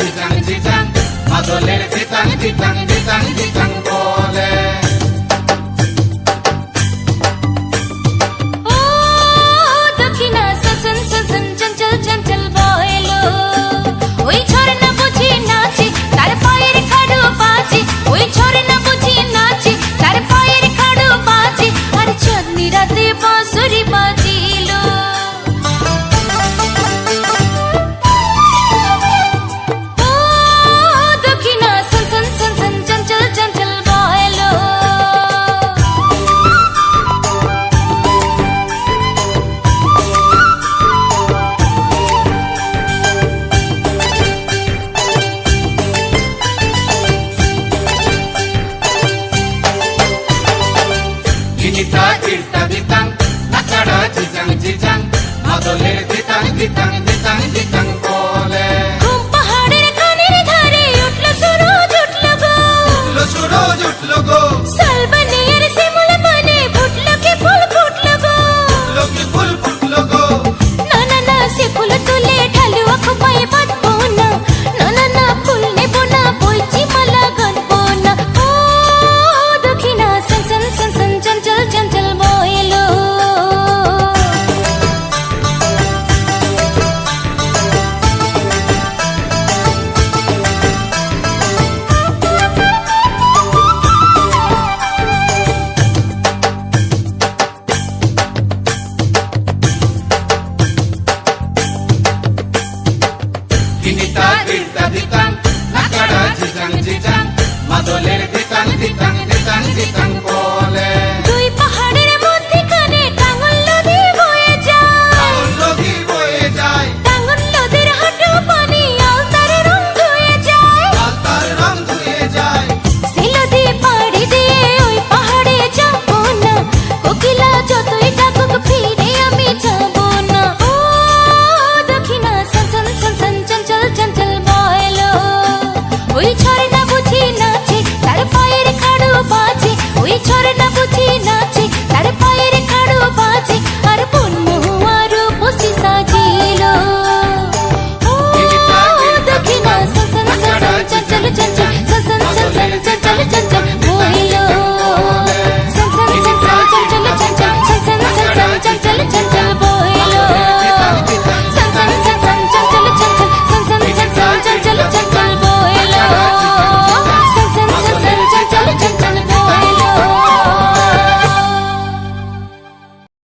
Africa. চিতা চিতা দিতাং নাকাড়া জিজাং জিজাং মাদলের দিতাং দিতাং দিতাং দিতাং দিতা দিতাং নাকারা জিজাং জিজাং মাদলের দিতাং দিতাং দিতাং দিতাং